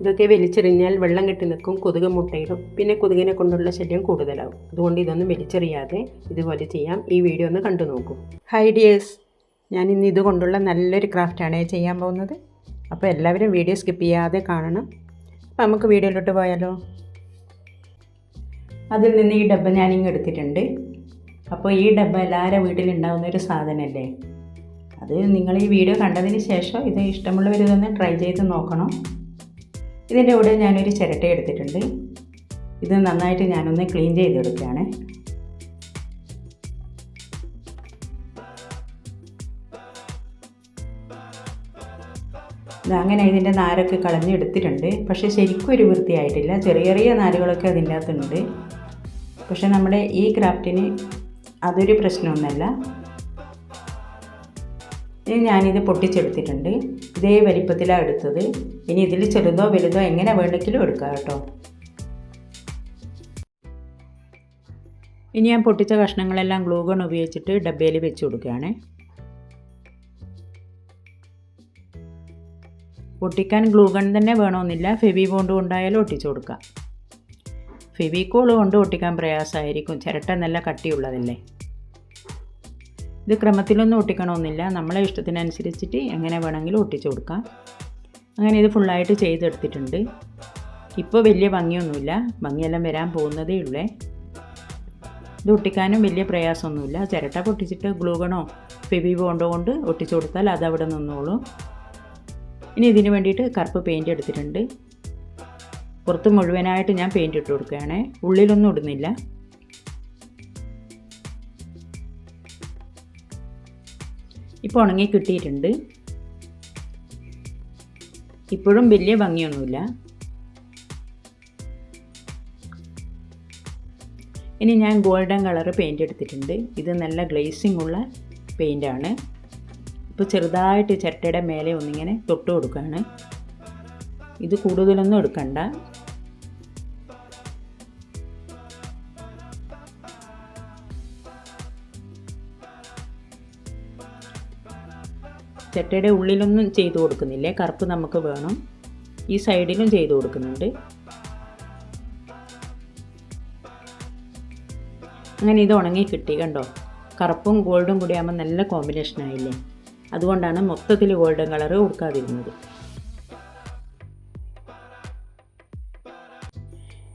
ഇതൊക്കെ വലിച്ചെറിഞ്ഞാൽ വെള്ളം കെട്ടി നിൽക്കും കൊതുക് മുട്ടയിടും. പിന്നെ കൊതുകിനെ കൊണ്ടുള്ള ശല്യം കൂടുതലാവും. അതുകൊണ്ട് ഇതൊന്നും വലിച്ചെറിയാതെ ഇതുപോലെ ചെയ്യാം. ഈ വീഡിയോ ഒന്ന് കണ്ടു നോക്കൂ. ഹൈ ഡിയേഴ്സ് ഞാൻ ഇന്ന് ഇതുകൊണ്ടുള്ള നല്ലൊരു ക്രാഫ്റ്റാണ് ചെയ്യാൻ പോകുന്നത്. അപ്പോൾ എല്ലാവരും വീഡിയോ സ്കിപ്പ് ചെയ്യാതെ കാണണം. അപ്പോൾ നമുക്ക് വീഡിയോയിലോട്ട് പോയാലോ? അതിൽ നിന്ന് ഈ ഡബ്ബ ഞാനിങ്ങ് എടുത്തിട്ടുണ്ട്. അപ്പോൾ ഈ ഡബ്ബ എല്ലാവരുടെ വീട്ടിലുണ്ടാകുന്ന ഒരു സാധനമല്ലേ അത് നിങ്ങൾ ഈ വീഡിയോ കണ്ടതിന് ശേഷം ഇത് ഇഷ്ടമുള്ളവർ തന്നെ ട്രൈ ചെയ്ത് നോക്കണം. ഇതിന്റെ കൂടെ ഞാനൊരു ചിരട്ട എടുത്തിട്ടുണ്ട്. ഇത് നന്നായിട്ട് ഞാനൊന്ന് ക്ലീൻ ചെയ്തെടുക്കുകയാണ്. അങ്ങനെ ഇതിന്റെ നാരൊക്കെ കളഞ്ഞെടുത്തിട്ടുണ്ട്. പക്ഷേ ശരിക്കും ഒരു വൃത്തിയായിട്ടില്ല. ചെറിയ ചെറിയ നാരുകളൊക്കെ അതിന്റെ അകത്തുണ്ട്. പക്ഷേ നമ്മുടെ ഈ ക്രാഫ്റ്റിന് അതൊരു പ്രശ്നമൊന്നുമല്ല. ഇനി ഞാനിത് പൊട്ടിച്ചെടുത്തിട്ടുണ്ട്. ഇതേ വലിപ്പത്തിലാണ് എടുത്തത്. ഇനി ഇതിൽ ചെറുതോ വലുതോ എങ്ങനെ വേണമെങ്കിലും എടുക്കാം കേട്ടോ. ഇനി ഞാൻ പൊട്ടിച്ച കഷ്ണങ്ങളെല്ലാം ഗ്ലൂഗൺ ഉപയോഗിച്ചിട്ട് ഡബ്ബയിൽ വെച്ച് കൊടുക്കുകയാണ്. ഒട്ടിക്കാൻ ഗ്ലൂഗൺ തന്നെ വേണമെന്നില്ല. ഫെവി ബോണ്ട് കൊണ്ടായാലും ഒട്ടിച്ചു കൊടുക്കാം. ഫെവിക്കോൾ കൊണ്ട് ഒട്ടിക്കാൻ പ്രയാസമായിരിക്കും. ചിരട്ട നല്ല കട്ടിയുള്ളതല്ലേ. ഇത് ക്രമത്തിലൊന്നും ഒട്ടിക്കണമെന്നില്ല. നമ്മളെ ഇഷ്ടത്തിനനുസരിച്ചിട്ട് എങ്ങനെ വേണമെങ്കിലും ഒട്ടിച്ചു കൊടുക്കാം. അങ്ങനെ ഇത് ഫുള്ളായിട്ട് ചെയ്തെടുത്തിട്ടുണ്ട്. ഇപ്പോൾ വലിയ ഭംഗിയൊന്നുമില്ല. ഭംഗിയെല്ലാം വരാൻ പോകുന്നതേ ഉള്ളേ. ഇത് ഒട്ടിക്കാനും വലിയ പ്രയാസമൊന്നുമില്ല. ചിരട്ട പൊട്ടിച്ചിട്ട് ഗ്ലൂഗണോ ഫെബി ബോണ്ടോ കൊണ്ട് ഒട്ടിച്ചു കൊടുത്താൽ അത് അവിടെ നിന്നോളൂ. ഇനി ഇതിന് വേണ്ടിയിട്ട് കറുപ്പ് പെയിന്റ് എടുത്തിട്ടുണ്ട്. പുറത്ത് മുഴുവനായിട്ട് ഞാൻ പെയിന്റ് ഇട്ട് കൊടുക്കുകയാണ്. ഉള്ളിലൊന്നും ഇടുന്നില്ല. ഇപ്പോൾ ഉണങ്ങി കിട്ടിയിട്ടുണ്ട്. ഇപ്പോഴും വലിയ ഭംഗിയൊന്നുമില്ല. ഇനി ഞാൻ ഗോൾഡൻ കളർ പെയിന്റ് എടുത്തിട്ടുണ്ട്. ഇത് നല്ല ഗ്ലേസിംഗ് ഉള്ള പെയിന്റാണ് ഇപ്പോൾ ചെറുതായിട്ട് ചിരട്ടയുടെ മേലെ ഒന്നിങ്ങനെ തൊട്ട് കൊടുക്കുകയാണ്. ഇത് കൂടുതലൊന്നും എടുക്കണ്ട. ചട്ടയുടെ ഉള്ളിലൊന്നും ചെയ്തു കൊടുക്കുന്നില്ലേ? കറുപ്പ് നമുക്ക് വേണം. ഈ സൈഡിലും ചെയ്തു കൊടുക്കുന്നുണ്ട്. അങ്ങനെ ഇത് ഉണങ്ങി കിട്ടി കണ്ടോ? കറുപ്പും ഗോൾഡും കൂടി ആകുമ്പോൾ നല്ല കോമ്പിനേഷൻ ആയില്ലേ? അതുകൊണ്ടാണ് മൊത്തത്തിൽ ഗോൾഡൻ കളർ കൊടുക്കാതിരുന്നത്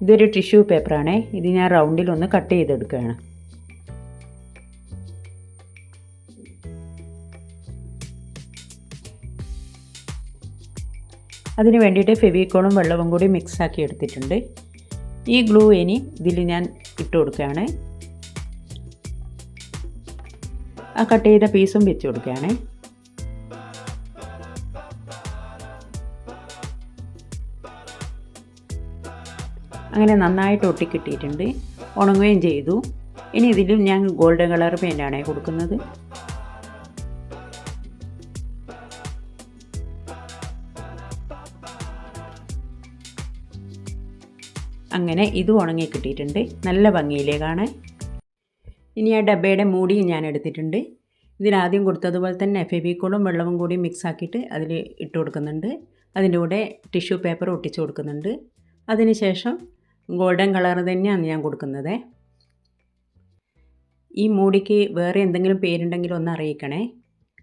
ഇതൊരു ടിഷ്യൂ പേപ്പറാണേ ഇത് ഞാൻ റൗണ്ടിലൊന്ന് കട്ട് ചെയ്തെടുക്കുകയാണ്. അതിന് വേണ്ടിയിട്ട് ഫെവിക്കോളും വെള്ളവും കൂടി മിക്സ് ആക്കി എടുത്തിട്ടുണ്ട്. ഈ ഗ്ലൂ ഇനി ഇതിൽ ഞാൻ ഇട്ട് കൊടുക്കുകയാണ്. ആ കട്ട് ചെയ്ത പീസും വെച്ച് കൊടുക്കുകയാണ്. അങ്ങനെ നന്നായിട്ട് ഒട്ടിക്കിട്ടിയിട്ടുണ്ട്. ഉണങ്ങുകയും ചെയ്തു. ഇനി ഇതിലും ഞാൻ ഗോൾഡൻ കളർ പെയിന്റാണ് കൊടുക്കുന്നത്. അങ്ങനെ ഇത് ഉണങ്ങി കിട്ടിയിട്ടുണ്ട്. നല്ല ഭംഗിയിലേ കാണാൻ. ഇനി ആ ഡബ്ബയുടെ മൂടിയും ഞാൻ എടുത്തിട്ടുണ്ട്. ഇതിലാദ്യം കൊടുത്തതുപോലെ തന്നെ ഫെബിക്കോളും വെള്ളവും കൂടി മിക്സ് ആക്കിയിട്ട് അതിൽ ഇട്ട് കൊടുക്കുന്നുണ്ട്. അതിന്റെ കൂടെ ടിഷ്യൂ പേപ്പർ ഒട്ടിച്ചു കൊടുക്കുന്നുണ്ട്. അതിനുശേഷം ഗോൾഡൻ കളർ തന്നെയാണ് ഞാൻ കൊടുക്കുന്നത്. ഈ മൂടിക്ക് വേറെ എന്തെങ്കിലും പേരുണ്ടെങ്കിൽ ഒന്ന് അറിയിക്കണേ.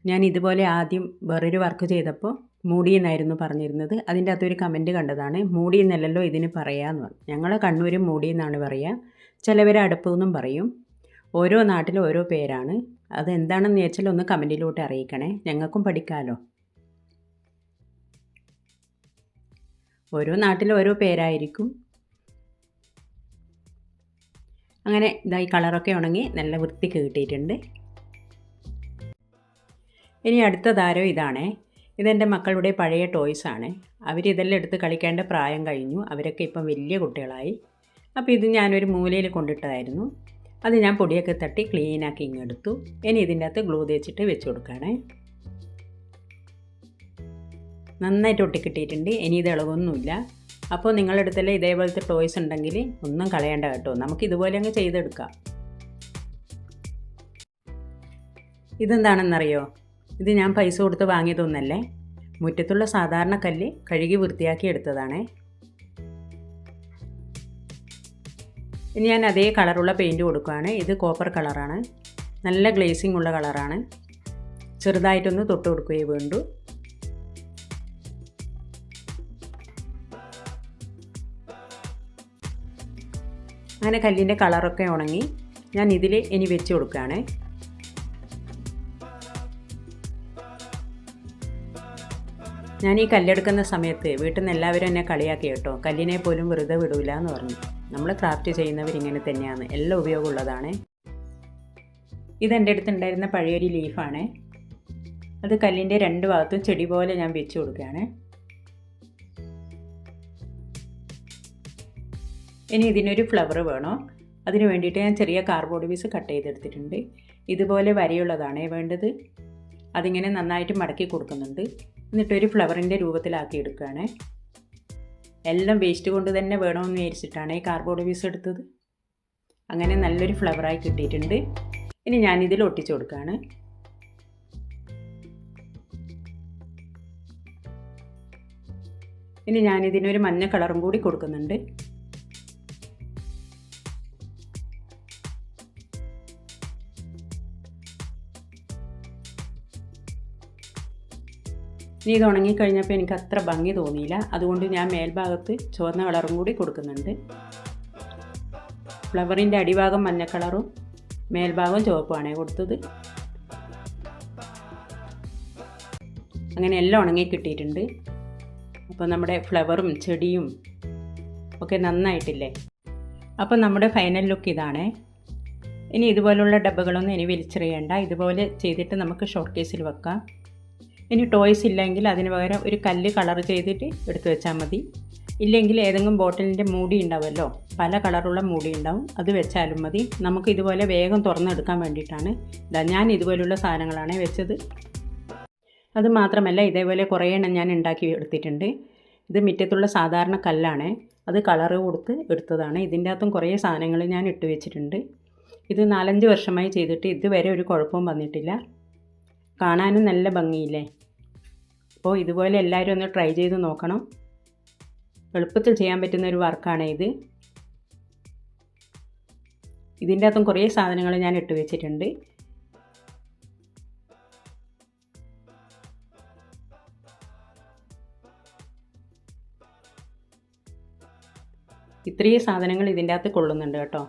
ഞാൻ ഇതുപോലെ ആദ്യം വേറൊരു വർക്ക് ചെയ്തപ്പോൾ മൂടി എന്നായിരുന്നു പറഞ്ഞിരുന്നത്. അതിന്റെ അകത്തൊരു കമന്റ് കണ്ടതാണ്. മൂടി എന്നല്ലല്ലോ ഇതിന് പറയാമെന്ന് പറഞ്ഞു. ഞങ്ങൾ കണ്ണൂർ മൂടി എന്നാണ് പറയുക ചിലവർ അടുപ്പ് എന്നും പറയും. ഓരോ നാട്ടിലും ഓരോ പേരാണ്. അതെന്താണെന്ന് വെച്ചാൽ ഒന്ന് കമന്റിലോട്ട് അറിയിക്കണേ. ഞങ്ങൾക്കും പഠിക്കാമല്ലോ ഓരോ നാട്ടിലും ഓരോ പേരായിരിക്കും. അങ്ങനെ ഇതായി കളറൊക്കെ ഉണങ്ങി നല്ല വൃത്തി കിട്ടിയിട്ടുണ്ട്. ഇനി അടുത്ത താരം ഇതാണേ. ഇതെന്റെ മക്കളുടെ പഴയ ടോയ്സാണ് അവരിതെല്ലാം എടുത്ത് കളിക്കേണ്ട പ്രായം കഴിഞ്ഞു. അവരൊക്കെ ഇപ്പം വലിയ കുട്ടികളായി. അപ്പോൾ ഇത് ഞാനൊരു മൂലയിൽ കൊണ്ടിട്ടതായിരുന്നു. അത് ഞാൻ പൊടിയൊക്കെ തട്ടി ക്ലീനാക്കി ഇങ്ങെടുത്തു ഇനി ഇതിന്റെ അകത്ത് ഗ്ലൂ തേച്ചിട്ട് വെച്ച് കൊടുക്കുകയാണേ. നന്നായിട്ട് ഒട്ടിക്കിട്ടിയിട്ടുണ്ട് ഇനി ഇത് ഇളകൊന്നുമില്ല. അപ്പോൾ നിങ്ങളുടെ അടുത്തെല്ലാം ഇതേപോലത്തെ ടോയ്സ് ഉണ്ടെങ്കിൽ ഒന്നും കളയണ്ട കേട്ടോ. നമുക്ക് ഇതുപോലെ അങ്ങ് ചെയ്തെടുക്കാം. ഇതെന്താണെന്നറിയോ? ഇത് ഞാൻ പൈസ കൊടുത്ത് വാങ്ങിയതൊന്നല്ലേ? മുറ്റത്തുള്ള സാധാരണ കല്ല് കഴുകി വൃത്തിയാക്കി എടുത്തതാണേ. ഇനി ഞാൻ അതേ കളറുള്ള പെയിന്റ് കൊടുക്കുകയാണ് ഇത് കോപ്പർ കളറാണ്. നല്ല ഗ്ലേസിംഗ് ഉള്ള കളറാണ്. ചെറുതായിട്ടൊന്ന് തൊട്ട് കൊടുക്കുകയേ വേണ്ടു. അങ്ങനെ കല്ലിന്റെ കളറൊക്കെ ഉണങ്ങി ഞാൻ ഇതിൽ ഇനി വെച്ച് കൊടുക്കുകയാണ്. ഞാൻ ഈ കല്ലെടുക്കുന്ന സമയത്ത് വീട്ടിൽ നിന്ന് എല്ലാവരും എന്നെ കളിയാക്കി കേട്ടോ. കല്ലിനെ പോലും വെറുതെ വിടൂല എന്ന് പറഞ്ഞു. നമ്മൾ ക്രാഫ്റ്റ് ചെയ്യുന്നവർ ഇങ്ങനെ തന്നെയാണ്. എല്ലാം ഉപയോഗമുള്ളതാണ്. ഇതെന്റെ അടുത്തുണ്ടായിരുന്ന പഴയൊരു ലീഫാണ് അത് കല്ലിന്റെ രണ്ട് ഭാഗത്തും ചെടി പോലെ ഞാൻ വെച്ച് കൊടുക്കുകയാണ്. ഇനി ഇതിനൊരു ഫ്ലവർ വേണോ? അതിന് വേണ്ടിയിട്ട് ഞാൻ ചെറിയ കാർബോർഡ് പീസ് കട്ട് ചെയ്തെടുത്തിട്ടുണ്ട്. ഇതുപോലെ വരയുള്ളതാണ് വേണ്ടത്. അതിങ്ങനെ നന്നായിട്ട് മടക്കി കൊടുക്കുന്നുണ്ട്. എന്നിട്ടൊരു ഫ്ലവറിന്റെ രൂപത്തിലാക്കി എടുക്കുകയാണ്. എല്ലാം വേസ്റ്റ് കൊണ്ട് തന്നെ വേണമെന്ന് വിചാരിച്ചിട്ടാണ് ഈ കാർബോർഡ് പീസ് എടുത്തത്. അങ്ങനെ നല്ലൊരു ഫ്ലവറായി കിട്ടിയിട്ടുണ്ട്. ഇനി ഞാനിതിൽ ഒട്ടിച്ചു കൊടുക്കുകയാണ്. ഇനി ഞാനിതിനൊരു മഞ്ഞ കളറും കൂടി കൊടുക്കുന്നുണ്ട്. ഇനി ഇത് ഉണങ്ങിക്കഴിഞ്ഞപ്പോൾ എനിക്ക് അത്ര ഭംഗി തോന്നിയില്ല. അതുകൊണ്ട് ഞാൻ മേൽഭാഗത്ത് ചുവന്ന കളറും കൂടി കൊടുക്കുന്നുണ്ട്. ഫ്ലവറിന്റെ അടിഭാഗം മഞ്ഞ കളറും മേൽഭാഗം ചുവപ്പാണ് കൊടുത്തത്. അങ്ങനെ എല്ലാം ഉണങ്ങി കിട്ടിയിട്ടുണ്ട്. അപ്പോൾ നമ്മുടെ ഫ്ലവറും ചെടിയും ഒക്കെ നന്നായിട്ടില്ലേ? അപ്പോൾ നമ്മുടെ ഫൈനൽ ലുക്ക് ഇതാണ്. ഇനി ഇതുപോലുള്ള ഡബ്ബകളൊന്നും ഇനി വലിച്ചെറിയണ്ട. ഇതുപോലെ ചെയ്തിട്ട് നമുക്ക് ഷോർട്ട് കേസിൽ വെക്കാം. ഇനി ടോയ്സ് ഇല്ലെങ്കിൽ അതിന് പകരം ഒരു കല്ല് കളർ ചെയ്തിട്ട് എടുത്തു വെച്ചാൽ മതി. ഇല്ലെങ്കിൽ ഏതെങ്കിലും ബോട്ടിലിന്റെ മൂടി ഉണ്ടാവുമല്ലോ പല കളറുള്ള മൂടി ഉണ്ടാവും. അത് വെച്ചാലും മതി. നമുക്ക് ഇതുപോലെ വേഗം തുറന്നെടുക്കാൻ വേണ്ടിയിട്ടാണ്. ഇതാ ഞാൻ ഇതുപോലുള്ള സാധനങ്ങളാണ് വെച്ചത്. അത് മാത്രമല്ല ഇതേപോലെ കുറേ എണ്ണം ഞാൻ ഉണ്ടാക്കി എടുത്തിട്ടുണ്ട്. ഇത് മുറ്റത്തുള്ള സാധാരണ കല്ലാണ്. അത് കളറ് കൊടുത്ത് എടുത്തതാണ്. ഇതിന്റെ അകത്തും കുറേ സാധനങ്ങൾ ഞാൻ ഇട്ട് വെച്ചിട്ടുണ്ട്. ഇത് നാലഞ്ച് വർഷമായി ചെയ്തിട്ട് ഇതുവരെ ഒരു കുഴപ്പവും വന്നിട്ടില്ല. കാണാനും നല്ല ഭംഗിയില്ലേ? അപ്പോൾ ഇതുപോലെ എല്ലാവരും ഒന്ന് ട്രൈ ചെയ്ത് നോക്കണം. എളുപ്പത്തിൽ ചെയ്യാൻ പറ്റുന്ന ഒരു വർക്കാണ് ഇത്. ഇതിന്റെ അകത്തും കുറേ സാധനങ്ങൾ ഞാൻ ഇട്ട് വെച്ചിട്ടുണ്ട്. ഇത്രയും സാധനങ്ങൾ ഇതിന്റെ അകത്ത് കൊള്ളുന്നുണ്ട് കേട്ടോ.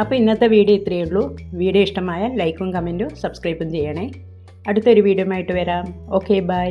അപ്പോൾ ഇന്നത്തെ വീഡിയോ ഇത്രയേ ഉള്ളൂ. വീഡിയോ ഇഷ്ടമായാൽ ലൈക്കും കമന്റും സബ്സ്ക്രൈബും ചെയ്യണേ. അടുത്തൊരു വീഡിയോ ആയിട്ട് വരാം. Okay bye